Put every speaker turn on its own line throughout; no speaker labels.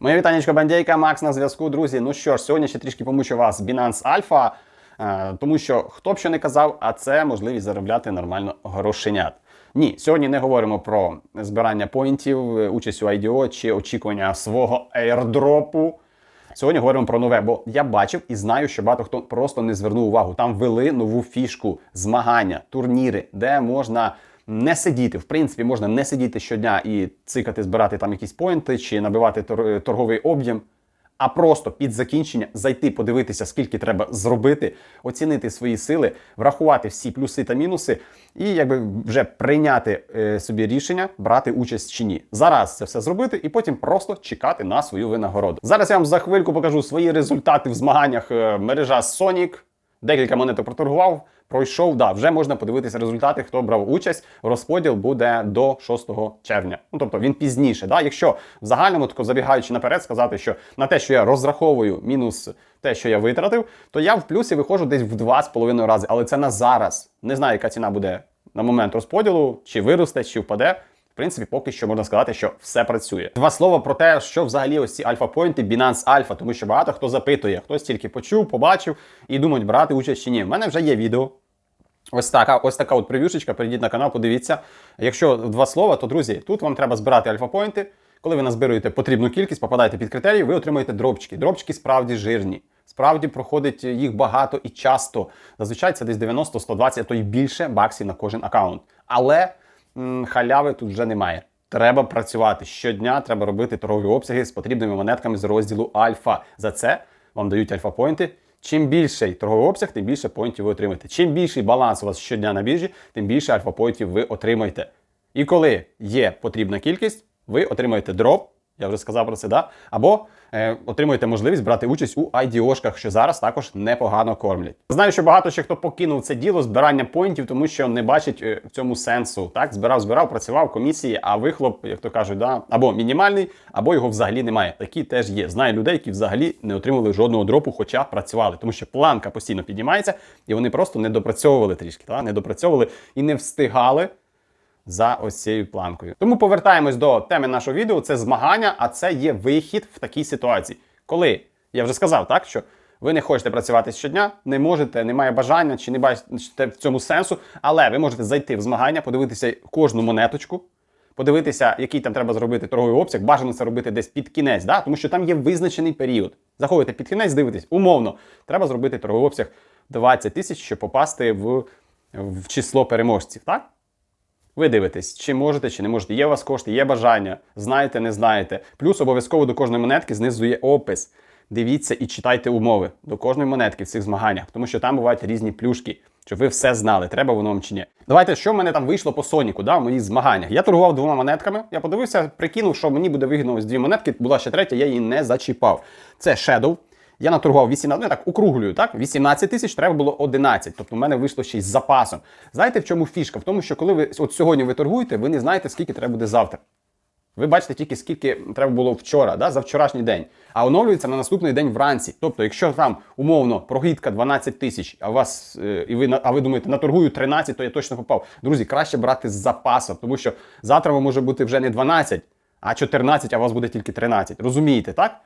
Моє вітанечко Бандейка, Макс на зв'язку, друзі. Ну що ж, сьогодні ще трішки помучу вас Binance Alpha, е, тому що хто б що не казав, а це можливість заробляти нормально грошенят. Ні, сьогодні не говоримо про збирання поінтів, е, участь у IDO чи очікування свого airdropу. Сьогодні говоримо про нове, бо я бачив і знаю, що багато хто просто не звернув увагу. Там ввели нову фішку, змагання, турніри, де можна не сидіти. В принципі, можна не сидіти щодня і цикати, збирати там якісь поінти чи набивати тор- торговий об'єм. А просто під закінчення зайти, подивитися, скільки треба зробити, оцінити свої сили, врахувати всі плюси та мінуси, і якби вже прийняти е, собі рішення, брати участь чи ні. Зараз це все зробити, і потім просто чекати на свою винагороду. Зараз я вам за хвильку покажу свої результати в змаганнях е, мережа Sonic. Декілька монеток проторгував, пройшов. Да, вже можна подивитися результати, хто брав участь. Розподіл буде до 6 червня. Ну тобто він пізніше. Да? Якщо в загальному, тако забігаючи наперед, сказати, що на те, що я розраховую, мінус те, що я витратив, то я в плюсі виходжу десь в 2,5 рази. Але це на зараз. Не знаю, яка ціна буде на момент розподілу, чи виросте, чи впаде. В принципі, поки що можна сказати, що все працює. Два слова про те, що взагалі ось ці альфа-поінти Binance Alpha, тому що багато хто запитує, хтось тільки почув, побачив і думають, брати участь чи ні. У мене вже є відео. Ось така, ось така от прев'юшечка. Перейдіть на канал, подивіться. Якщо два слова, то друзі, тут вам треба збирати альфа-поінти. Коли ви назбируєте потрібну кількість, попадаєте під критерії, ви отримуєте дропчики. Дропчики справді жирні. Справді проходить їх багато і часто. Зазвичай це десь 90-120, а то й більше баксів на кожен аккаунт. Але халяви тут вже немає. Треба працювати щодня, треба робити торгові обсяги з потрібними монетками з розділу Альфа. За це вам дають альфа-поінти. Чим більший торговий обсяг, тим більше поінтів ви отримаєте. Чим більший баланс у вас щодня на біржі, тим більше альфа-поінтів ви отримаєте. І коли є потрібна кількість, ви отримаєте дроп, я вже сказав про це, да? або е, отримуєте можливість брати участь у IDO-шках, що зараз також непогано кормлять. Знаю, що багато ще хто покинув це діло збирання поінтів, тому що не бачить е, в цьому сенсу. Так, збирав, збирав, працював комісії, а вихлоп, як то кажуть, да, або мінімальний, або його взагалі немає. Такі теж є. Знаю людей, які взагалі не отримали жодного дропу, хоча працювали, тому що планка постійно піднімається, і вони просто не допрацьовували трішки, так? не допрацьовували і не встигали за ось цією планкою. Тому повертаємось до теми нашого відео. Це змагання, а це є вихід в такій ситуації. Коли я вже сказав, так що ви не хочете працювати щодня, не можете, немає бажання чи не бачите в цьому сенсу, але ви можете зайти в змагання, подивитися кожну монеточку. Подивитися, який там треба зробити торговий обсяг, бажано це робити десь під кінець, да? тому що там є визначений період. Заходите під кінець, дивитесь, умовно, треба зробити торговий обсяг 20 тисяч, щоб попасти в, в число переможців. так? Ви дивитесь, чи можете, чи не можете. Є у вас кошти, є бажання, знаєте, не знаєте. Плюс обов'язково до кожної монетки знизу є опис. Дивіться і читайте умови до кожної монетки в цих змаганнях, тому що там бувають різні плюшки, щоб ви все знали, треба воно вам чи ні. Давайте, що в мене там вийшло по Соніку, да, в моїх змаганнях. Я торгував двома монетками. Я подивився, прикинув, що мені буде вигідно ось дві монетки. Була ще третя, я її не зачіпав. Це Shadow. Я наторгував 18, ну я так округлюю, так? 18 тисяч, треба було 11. Тобто в мене вийшло ще й з запасом. Знаєте, в чому фішка? В тому, що коли ви от сьогодні ви торгуєте, ви не знаєте, скільки треба буде завтра. Ви бачите тільки скільки треба було вчора, да, за вчорашній день, а оновлюється на наступний день вранці. Тобто, якщо там умовно прогідка 12 тисяч, а вас е, і ви а ви думаєте, наторгую 13, то я точно попав. Друзі, краще брати з запасом, тому що завтра може бути вже не 12, а 14, а у вас буде тільки 13. Розумієте, так?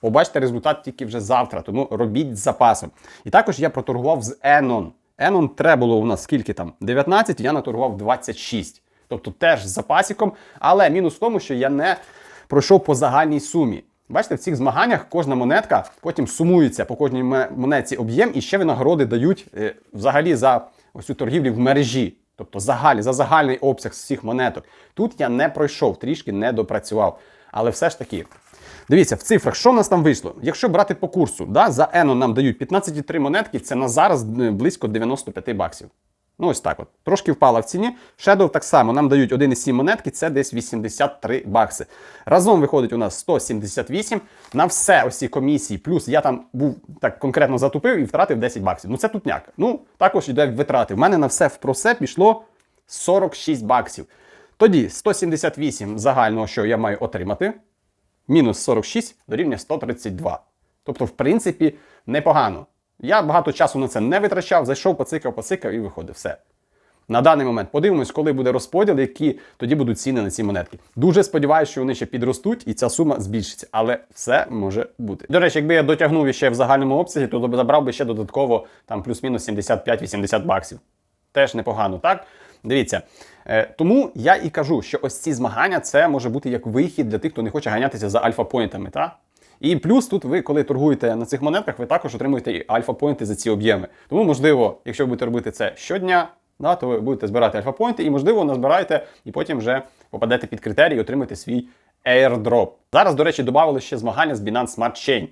Побачите результат тільки вже завтра, тому робіть з запасом. І також я проторгував з Enon. Enon треба було у нас скільки там? 19, я наторгував 26. Тобто теж з запасиком, але мінус в тому, що я не пройшов по загальній сумі. Бачите, в цих змаганнях кожна монетка потім сумується по кожній монетці об'єм, і ще винагороди дають е, взагалі за ось цю торгівлю в мережі. Тобто загальний, за загальний обсяг з всіх монеток. Тут я не пройшов, трішки не допрацював. Але все ж таки, Дивіться, в цифрах, що в нас там вийшло? Якщо брати по курсу, да, за Ено нам дають 15,3 монетки, це на зараз е, близько 95 баксів. Ну, ось так от. Трошки впала в ціні. Shadow так само нам дають 1,7 монетки, це десь 83 бакси. Разом виходить у нас 178. На все ось ці комісії, плюс я там був так конкретно затупив і втратив 10 баксів. Ну це тутняк. Ну, також йде витрати. В мене на все про все пішло 46 баксів. Тоді 178 загального, що я маю отримати мінус 46 дорівнює 132. Тобто, в принципі, непогано. Я багато часу на це не витрачав, зайшов, поцикав, поцикав і виходив. Все. на даний момент. Подивимось, коли буде розподіл, які тоді будуть ціни на ці монетки. Дуже сподіваюся, що вони ще підростуть і ця сума збільшиться, але все може бути. До речі, якби я дотягнув ще в загальному обсязі, то забрав би ще додатково там плюс-мінус 75-80 баксів. Теж непогано, так? Дивіться. Е, тому я і кажу, що ось ці змагання це може бути як вихід для тих, хто не хоче ганятися за альфа-поінтами. так? І плюс тут ви, коли торгуєте на цих монетках, ви також отримуєте і альфа-поінти за ці об'єми. Тому, можливо, якщо ви будете робити це щодня, да, то ви будете збирати альфа-поінти, і, можливо, назбираєте, і потім вже попадете під критерії і отримаєте свій airdrop. Зараз, до речі, додали ще змагання з Binance Smart Chain.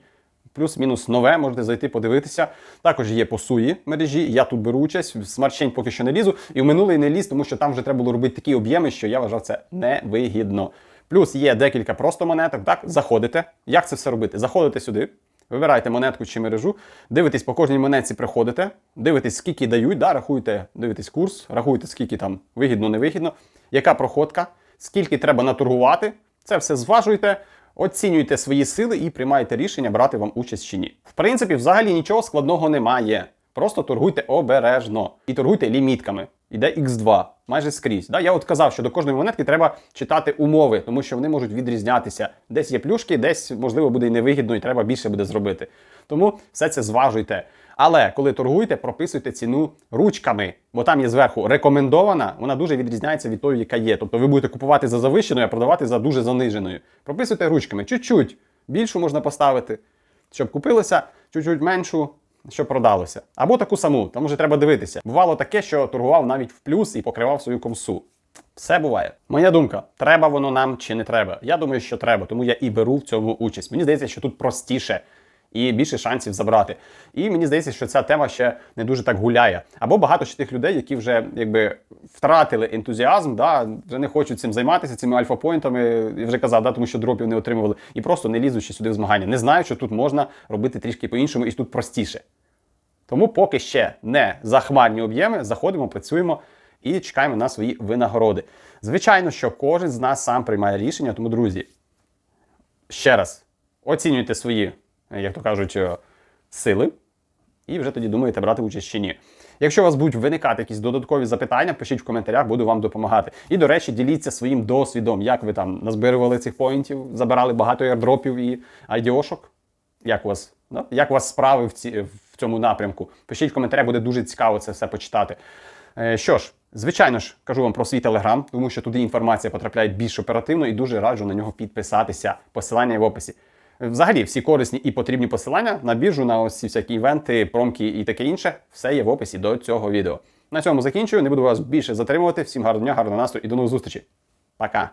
Плюс-мінус нове, можете зайти подивитися. Також є по суї мережі. Я тут беру участь. В Chain поки що не лізу. І в минулий не ліз, тому що там вже треба було робити такі об'єми, що я вважав це невигідно. Плюс є декілька просто монеток. Так, заходите. Як це все робити? Заходите сюди, вибираєте монетку чи мережу, дивитесь по кожній монетці, приходите, дивитесь, скільки дають, да, рахуєте, дивитесь курс, рахуєте, скільки там вигідно, невигідно, яка проходка, скільки треба наторгувати. Це все зважуєте. Оцінюйте свої сили і приймайте рішення, брати вам участь чи ні. В принципі, взагалі нічого складного немає. Просто торгуйте обережно і торгуйте лімітками. Іде X2 майже скрізь. Да? Я от казав, що до кожної монетки треба читати умови, тому що вони можуть відрізнятися. Десь є плюшки, десь, можливо, буде і невигідно, і треба більше буде зробити. Тому все це зважуйте. Але коли торгуєте, прописуйте ціну ручками, бо там є зверху рекомендована, вона дуже відрізняється від тої, яка є. Тобто ви будете купувати за завищеною, а продавати за дуже заниженою. Прописуйте ручками, чуть-чуть. Більшу можна поставити, щоб купилося, чуть-чуть меншу, щоб продалося. Або таку саму, тому вже треба дивитися. Бувало таке, що торгував навіть в плюс і покривав свою комсу. Все буває. Моя думка, треба воно нам чи не треба. Я думаю, що треба, тому я і беру в цьому участь. Мені здається, що тут простіше і більше шансів забрати. І мені здається, що ця тема ще не дуже так гуляє. Або багато ще тих людей, які вже якби втратили ентузіазм, да, вже не хочуть цим займатися, цими альфа-поінтами, я вже казав, да, тому що дропів не отримували, і просто не лізуть ще сюди в змагання. Не знають, що тут можна робити трішки по-іншому і тут простіше. Тому поки ще не захмарні об'єми, заходимо, працюємо і чекаємо на свої винагороди. Звичайно, що кожен з нас сам приймає рішення, тому, друзі, ще раз оцінюйте свої, як то кажуть, е, сили, і вже тоді думаєте, брати участь чи ні. Якщо у вас будуть виникати якісь додаткові запитання, пишіть в коментарях, буду вам допомагати. І, до речі, діліться своїм досвідом, як ви там назбирували цих поінтів, забирали багато аірдропів і айдіошок. Як у вас, да? як у вас справи в, ці, в цьому напрямку? Пишіть в коментарях, буде дуже цікаво це все почитати. Е, що ж, звичайно ж, кажу вам про свій телеграм, тому що туди інформація потрапляє більш оперативно і дуже раджу на нього підписатися. Посилання в описі. Взагалі, всі корисні і потрібні посилання на біржу, на ось ці всякі івенти, промки і таке інше, все є в описі до цього відео. На цьому закінчую. Не буду вас більше затримувати. Всім гарного дня, гарного настрою і до нових зустрічей. Пока!